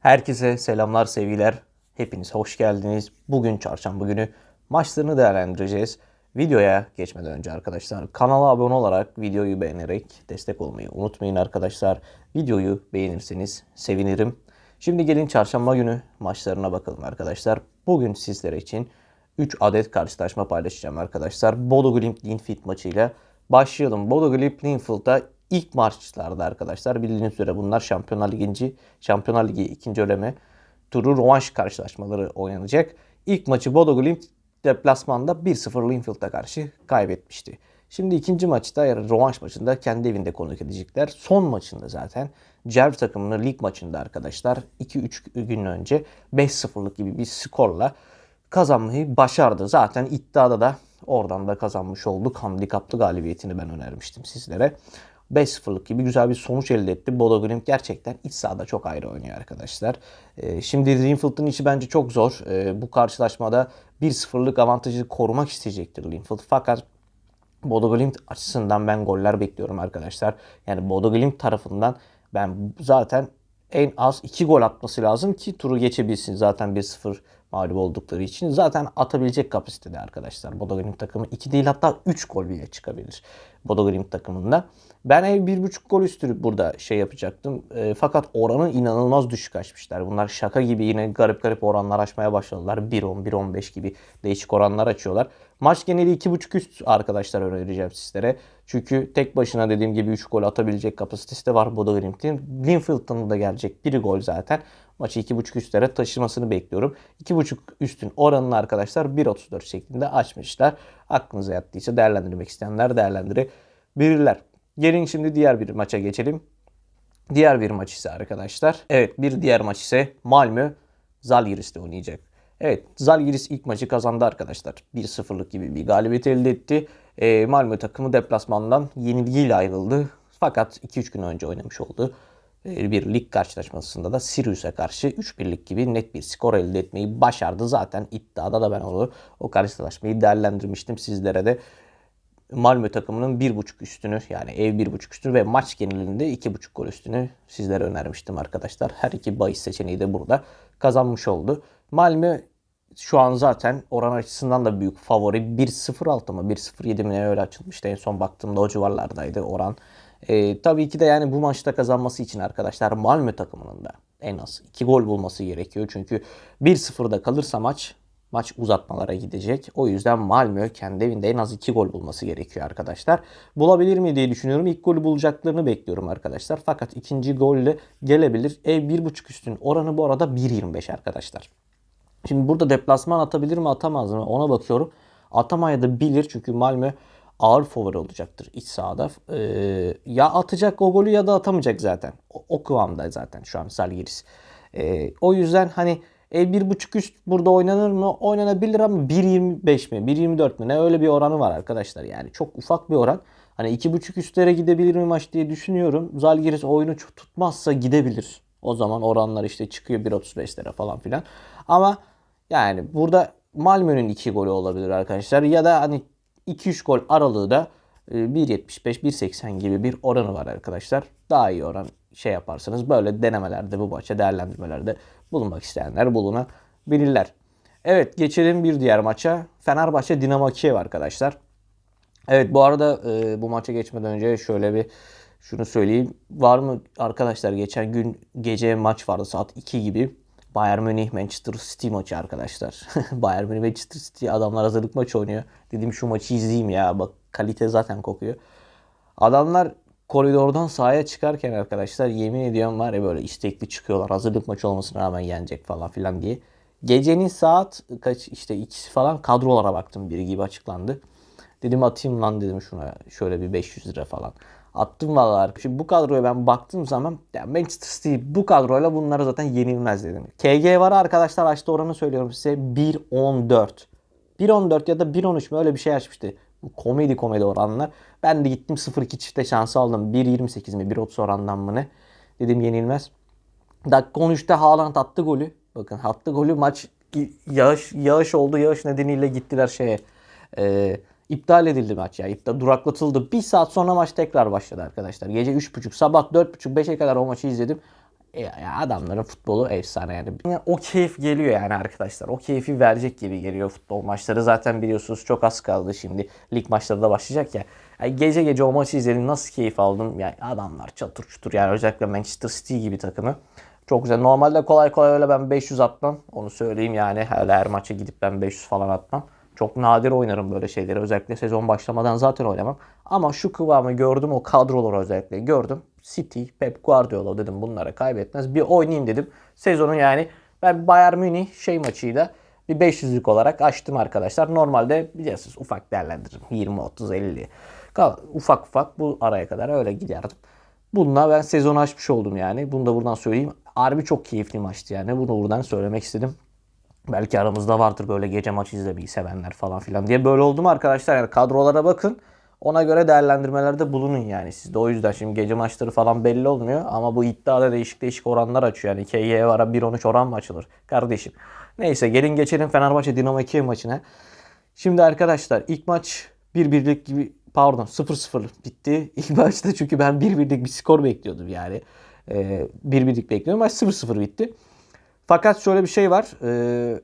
Herkese selamlar, sevgiler. Hepiniz hoş geldiniz. Bugün çarşamba günü maçlarını değerlendireceğiz. Videoya geçmeden önce arkadaşlar kanala abone olarak videoyu beğenerek destek olmayı unutmayın arkadaşlar. Videoyu beğenirseniz sevinirim. Şimdi gelin çarşamba günü maçlarına bakalım arkadaşlar. Bugün sizler için 3 adet karşılaşma paylaşacağım arkadaşlar. Bodo Glimt Linfield maçıyla başlayalım. Bodo Glimt Linfield'da ilk maçlarda arkadaşlar bildiğiniz üzere bunlar Şampiyonlar Ligi, Şampiyonlar Ligi ikinci eleme turu rövanş karşılaşmaları oynanacak. İlk maçı Bodo Glimt deplasmanda 1-0 Linfield'a karşı kaybetmişti. Şimdi ikinci maçta yani rövanş maçında kendi evinde konuk edecekler. Son maçında zaten Cerv takımını lig maçında arkadaşlar 2-3 gün önce 5-0'lık gibi bir skorla kazanmayı başardı. Zaten iddiada da oradan da kazanmış olduk. Handikaplı galibiyetini ben önermiştim sizlere. 5-0'lık gibi güzel bir sonuç elde etti. Bodo Glimt gerçekten iç sahada çok ayrı oynuyor arkadaşlar. Ee, şimdi Linfield'ın işi bence çok zor. Ee, bu karşılaşmada 1-0'lık avantajı korumak isteyecektir Linfield. Fakat Bodo Glimt açısından ben goller bekliyorum arkadaşlar. Yani Bodo Glimt tarafından ben zaten en az 2 gol atması lazım ki turu geçebilsin. Zaten 1-0 mağlup oldukları için zaten atabilecek kapasitede arkadaşlar. Bodo Glimt takımı 2 değil hatta 3 gol bile çıkabilir Bodo Glimt takımında. Ben ev 1.5 gol üstü burada şey yapacaktım. E, fakat oranı inanılmaz düşük açmışlar. Bunlar şaka gibi yine garip garip oranlar açmaya başladılar. 1.10, 1.15 gibi değişik oranlar açıyorlar. Maç geneli 2.5 üst arkadaşlar önereceğim sizlere. Çünkü tek başına dediğim gibi 3 gol atabilecek kapasitesi de var Bodo Glimt'in. Linfield'ın da gelecek 1 gol zaten. Maçı 2.5 üstlere taşımasını bekliyorum. 2.5 üstün oranını arkadaşlar 1.34 şeklinde açmışlar. Aklınıza yattıysa değerlendirmek isteyenler değerlendirebilirler. Gelin şimdi diğer bir maça geçelim. Diğer bir maç ise arkadaşlar. Evet bir diğer maç ise Malmö Zalgiris'te oynayacak. Evet Zalgiris ilk maçı kazandı arkadaşlar. 1-0'lık gibi bir galibiyet elde etti. E, Malmö takımı deplasmandan yenilgiyle ayrıldı. Fakat 2-3 gün önce oynamış oldu. E, bir lig karşılaşmasında da Sirius'a karşı 3-1'lik gibi net bir skor elde etmeyi başardı. Zaten iddiada da ben onu o karşılaşmayı değerlendirmiştim sizlere de. Malmö takımının 1.5 üstünü yani ev 1.5 üstünü ve maç genelinde 2.5 gol üstünü sizlere önermiştim arkadaşlar. Her iki bahis seçeneği de burada kazanmış oldu. Malmö şu an zaten oran açısından da büyük favori. 1.06 mı 1.07 mi öyle açılmıştı en son baktığımda o civarlardaydı oran. Ee, tabii ki de yani bu maçta kazanması için arkadaşlar Malmö takımının da en az 2 gol bulması gerekiyor. Çünkü 1-0'da kalırsa maç Maç uzatmalara gidecek. O yüzden Malmö kendi evinde en az 2 gol bulması gerekiyor arkadaşlar. Bulabilir mi diye düşünüyorum. İlk golü bulacaklarını bekliyorum arkadaşlar. Fakat ikinci golle gelebilir. Ev 1.5 üstün oranı bu arada 1.25 arkadaşlar. Şimdi burada deplasman atabilir mi atamaz mı ona bakıyorum. Atamaya da bilir çünkü Malmö ağır favori olacaktır iç sahada. Ee, ya atacak o golü ya da atamayacak zaten. O, o kıvamda zaten şu an Salgiris. Ee, o yüzden hani e, 1.5 üst burada oynanır mı? Oynanabilir ama 1.25 mi? 1.24 mi? Ne öyle bir oranı var arkadaşlar. Yani çok ufak bir oran. Hani 2.5 üstlere gidebilir mi maç diye düşünüyorum. Zalgiris oyunu tutmazsa gidebilir. O zaman oranlar işte çıkıyor 1.35'lere falan filan. Ama yani burada Malmö'nün 2 golü olabilir arkadaşlar. Ya da hani 2-3 gol aralığı da 1.75-1.80 e, gibi bir oranı var arkadaşlar. Daha iyi oran şey yaparsanız böyle denemelerde bu maça değerlendirmelerde bulunmak isteyenler bulunabilirler. Evet geçelim bir diğer maça. Fenerbahçe Dinamo Kiev arkadaşlar. Evet bu arada e, bu maça geçmeden önce şöyle bir şunu söyleyeyim. Var mı arkadaşlar geçen gün gece maç vardı saat 2 gibi. Bayern Münih Manchester City maçı arkadaşlar. Bayern Münih Manchester City adamlar hazırlık maçı oynuyor. Dedim şu maçı izleyeyim ya bak kalite zaten kokuyor. Adamlar koridordan sahaya çıkarken arkadaşlar yemin ediyorum var ya böyle istekli çıkıyorlar. Hazırlık maçı olmasına rağmen yenecek falan filan diye. Gecenin saat kaç işte ikisi falan kadrolara baktım biri gibi açıklandı. Dedim atayım lan dedim şuna şöyle bir 500 lira falan. Attım vallahi. Şimdi bu kadroya ben baktığım zaman ya Manchester City bu kadroyla bunları zaten yenilmez dedim. KG var arkadaşlar açtı oranı söylüyorum size 1.14. 1.14 ya da 1.13 mi öyle bir şey açmıştı. Komedi komedi oranlar. Ben de gittim 0-2 çifte şansı aldım. 1.28 mi 1.30 orandan mı ne? Dedim yenilmez. Dakika 13'te Haaland attı golü. Bakın attı golü maç yağış yağış oldu. Yağış nedeniyle gittiler şeye. E, iptal edildi maç ya. İptal duraklatıldı. Bir saat sonra maç tekrar başladı arkadaşlar. Gece 3.30 sabah 4.30 5'e kadar o maçı izledim. ya, ya adamların futbolu efsane yani. O keyif geliyor yani arkadaşlar. O keyfi verecek gibi geliyor futbol maçları. Zaten biliyorsunuz çok az kaldı şimdi. Lig maçları da başlayacak ya. Yani gece gece o maçı izledim. Nasıl keyif aldım. Yani adamlar çatır çutur yani özellikle Manchester City gibi takımı. Çok güzel. Normalde kolay kolay öyle ben 500 atmam. Onu söyleyeyim yani. Her, her maça gidip ben 500 falan atmam. Çok nadir oynarım böyle şeyleri. Özellikle sezon başlamadan zaten oynamam. Ama şu kıvamı gördüm. O kadroları özellikle gördüm. City, Pep Guardiola dedim bunlara kaybetmez. Bir oynayayım dedim. Sezonu yani ben Bayern Münih şey maçıyla bir 500'lük olarak açtım arkadaşlar. Normalde biliyorsunuz ufak değerlendiririm. 20, 30, 50. Kal- Ufak ufak bu araya kadar öyle giderdim. Bununla ben sezonu açmış oldum yani. Bunu da buradan söyleyeyim. Harbi çok keyifli maçtı yani. Bunu buradan söylemek istedim. Belki aramızda vardır böyle gece maç izlemeyi sevenler falan filan diye. Böyle oldu mu arkadaşlar? Yani kadrolara bakın. Ona göre değerlendirmelerde bulunun yani siz de. O yüzden şimdi gece maçları falan belli olmuyor. Ama bu iddiada değişik değişik oranlar açıyor. Yani KY vara 1.13 oran mı açılır? Kardeşim. Neyse gelin geçelim Fenerbahçe Dinamo Kiev maçına. Şimdi arkadaşlar ilk maç 1-1'lik gibi pardon 0-0 bitti. İlk maçta çünkü ben 1-1'lik bir skor bekliyordum yani. Ee, 1-1'lik bekliyordum. Maç 0-0 bitti. Fakat şöyle bir şey var. Ee,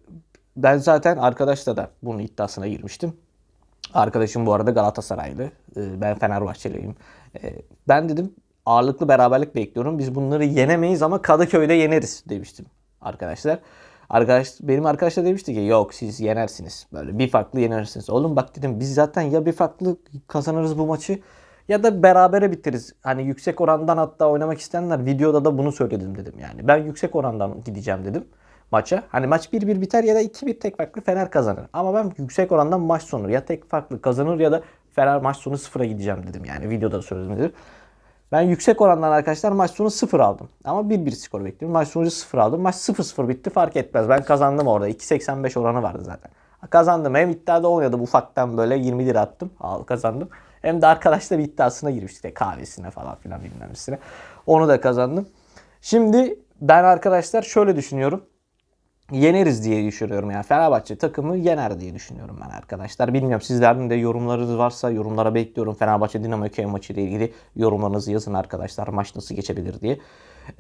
ben zaten arkadaşla da bunun iddiasına girmiştim. Arkadaşım bu arada Galatasaraylı. Ee, Ben Fenerbahçeliyim. Ee, Ben dedim ağırlıklı beraberlik bekliyorum. Biz bunları yenemeyiz ama Kadıköy'de yeneriz demiştim arkadaşlar. Arkadaş benim arkadaş da demişti ki yok siz yenersiniz. Böyle bir farklı yenersiniz. Oğlum bak dedim biz zaten ya bir farklı kazanırız bu maçı ya da berabere bitiririz. Hani yüksek orandan hatta oynamak isteyenler videoda da bunu söyledim dedim yani. Ben yüksek orandan gideceğim dedim maça. Hani maç 1-1 biter ya da 2-1 tek farklı Fener kazanır. Ama ben yüksek orandan maç sonu ya tek farklı kazanır ya da Fener maç sonu 0'a gideceğim dedim yani. Videoda da söyledim dedim. Ben yüksek orandan arkadaşlar maç sonu 0 aldım. Ama 1-1 skor bekliyorum. Maç sonucu 0 aldım. Maç 0-0 bitti fark etmez. Ben kazandım orada. 2.85 oranı vardı zaten. Kazandım. Hem iddiada oynadım ufaktan böyle 20 lira attım. Al kazandım. Hem de arkadaşlar iddiasına girmiştik. de Kahvesine falan filan bilmem nesine. Onu da kazandım. Şimdi ben arkadaşlar şöyle düşünüyorum yeneriz diye düşünüyorum. Yani Fenerbahçe takımı yener diye düşünüyorum ben arkadaşlar. Bilmiyorum sizlerin de yorumlarınız varsa yorumlara bekliyorum. Fenerbahçe Dinamo Kiev maçı ile ilgili yorumlarınızı yazın arkadaşlar. Maç nasıl geçebilir diye.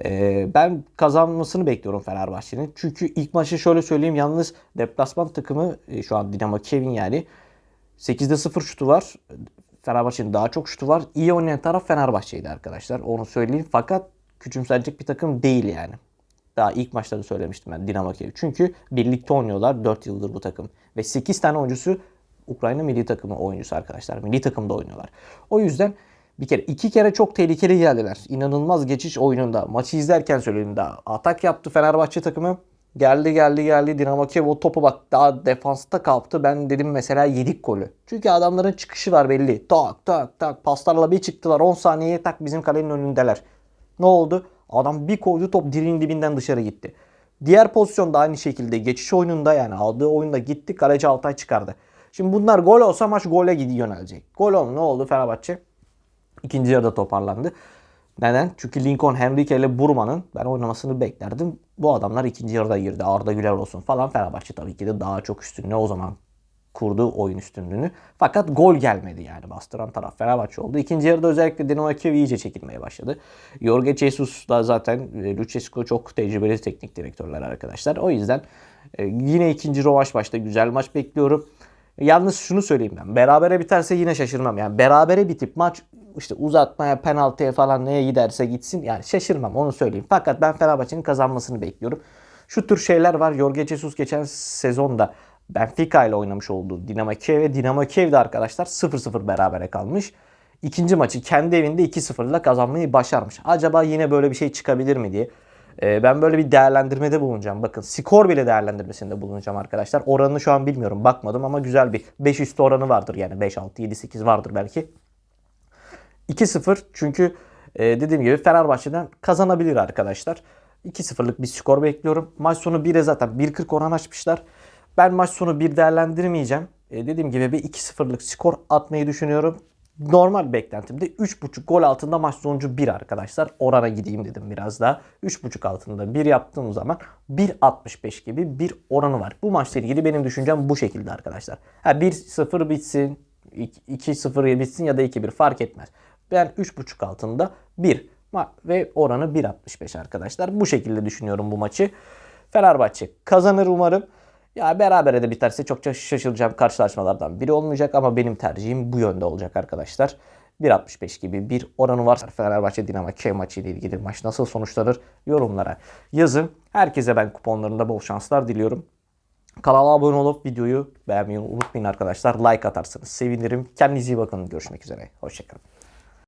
Ee, ben kazanmasını bekliyorum Fenerbahçe'nin. Çünkü ilk maçı şöyle söyleyeyim. Yalnız deplasman takımı e, şu an Dinamo Kiev'in yani 8'de 0 şutu var. Fenerbahçe'nin daha çok şutu var. İyi oynayan taraf Fenerbahçe'ydi arkadaşlar. Onu söyleyeyim. Fakat küçümsenecek bir takım değil yani. Daha ilk maçlarda söylemiştim ben Dinamo Kiev. Çünkü birlikte oynuyorlar 4 yıldır bu takım. Ve 8 tane oyuncusu Ukrayna milli takımı oyuncusu arkadaşlar. Milli takımda oynuyorlar. O yüzden bir kere iki kere çok tehlikeli geldiler. İnanılmaz geçiş oyununda. Maçı izlerken söyleyeyim daha. Atak yaptı Fenerbahçe takımı. Geldi geldi geldi Dinamo Kiev o topu bak daha defansta kaptı. Ben dedim mesela yedik golü. Çünkü adamların çıkışı var belli. Tak tak tak paslarla bir çıktılar 10 saniye tak bizim kalenin önündeler. Ne oldu? Adam bir koydu top direğin dibinden dışarı gitti. Diğer pozisyonda aynı şekilde geçiş oyununda yani aldığı oyunda gitti kaleci Altay çıkardı. Şimdi bunlar gol olsa maç gole gidiyor yönelecek. Gol oldu ne oldu Fenerbahçe? İkinci yarıda toparlandı. Neden? Çünkü Lincoln, Henrique ile Burman'ın ben oynamasını beklerdim. Bu adamlar ikinci yarıda girdi. Arda Güler olsun falan. Fenerbahçe tabii ki de daha çok üstünlüğü o zaman kurdu oyun üstünlüğünü. Fakat gol gelmedi yani. Bastıran taraf Fenerbahçe oldu. İkinci yarıda özellikle Dinamo Kiev iyice çekilmeye başladı. Jorge Jesus da zaten e, Lucescu çok tecrübeli teknik direktörler arkadaşlar. O yüzden e, yine ikinci rövanş başta güzel maç bekliyorum. Yalnız şunu söyleyeyim ben. Berabere biterse yine şaşırmam. Yani berabere bitip maç işte uzatmaya, penaltıya falan neye giderse gitsin. Yani şaşırmam onu söyleyeyim. Fakat ben Fenerbahçe'nin kazanmasını bekliyorum. Şu tür şeyler var. Jorge Jesus geçen sezonda Benfica ile oynamış olduğu Dinamo Kiev ve Dinamo Kiev'de arkadaşlar 0-0 berabere kalmış. İkinci maçı kendi evinde 2-0 ile kazanmayı başarmış. Acaba yine böyle bir şey çıkabilir mi diye. Ee, ben böyle bir değerlendirmede bulunacağım. Bakın skor bile değerlendirmesinde bulunacağım arkadaşlar. Oranını şu an bilmiyorum. Bakmadım ama güzel bir 5 üstü oranı vardır yani 5 6 7 8 vardır belki. 2-0 çünkü e, dediğim gibi Fenerbahçe'den kazanabilir arkadaşlar. 2-0'lık bir skor bekliyorum. Maç sonu 1'e zaten 1.40 oran açmışlar. Ben maç sonu 1 değerlendirmeyeceğim. E, dediğim gibi bir 2-0'lık skor atmayı düşünüyorum. Normal beklentimde 3.5 gol altında maç sonucu 1 arkadaşlar. Orana gideyim dedim biraz daha. 3.5 altında 1 yaptığım zaman 1.65 gibi bir oranı var. Bu maçla ilgili benim düşüncem bu şekilde arkadaşlar. Ha 1-0 bitsin, 2-0 bitsin ya da 2-1 fark etmez. Ben 3.5 altında 1 Ma- Ve oranı 1.65 arkadaşlar. Bu şekilde düşünüyorum bu maçı. Fenerbahçe kazanır umarım. Ya berabere de biterse çok şaşıracağım karşılaşmalardan biri olmayacak ama benim tercihim bu yönde olacak arkadaşlar. 1.65 gibi bir oranı var. Fenerbahçe Dinamo K maçı ile ilgili maç nasıl sonuçlanır yorumlara yazın. Herkese ben kuponlarında bol şanslar diliyorum. Kanala abone olup videoyu beğenmeyi unutmayın arkadaşlar. Like atarsanız sevinirim. Kendinize iyi bakın. Görüşmek üzere. Hoşçakalın.